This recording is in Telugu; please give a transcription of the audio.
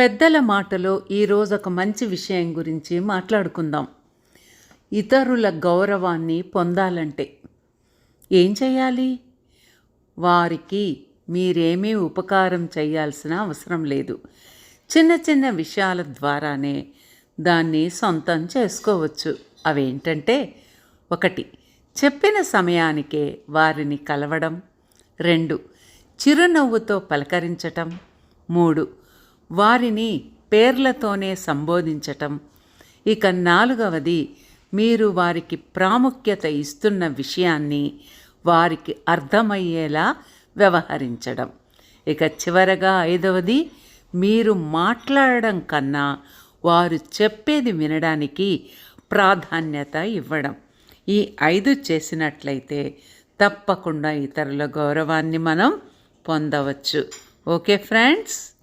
పెద్దల మాటలో ఈరోజు ఒక మంచి విషయం గురించి మాట్లాడుకుందాం. ఇతరుల గౌరవాన్ని పొందాలంటే ఏం చేయాలి? వారికి మీరేమీ ఉపకారం చేయాల్సిన అవసరం లేదు. చిన్న చిన్న విషయాల ద్వారానే దాన్ని సొంతం చేసుకోవచ్చు. అవేంటంటే ఒకటి చెప్పిన సమయానికే వారిని కలవడం. రెండు చిరునవ్వుతో పలకరించటం. మూడు వారిని పేర్లతోనే సంబోధించటం. ఇక నాలుగవది మీరు వారికి ప్రాముఖ్యత ఇస్తున్న విషయాన్ని వారికి అర్థమయ్యేలా వ్యవహరించడం. ఇక చివరగా ఐదవది మీరు మాట్లాడడం కన్నా వారు చెప్పేది వినడానికి ప్రాధాన్యత ఇవ్వడం. ఈ ఐదు చేసినట్లయితే తప్పకుండా ఇతరుల గౌరవాన్ని మనం పొందవచ్చు. Okay friends?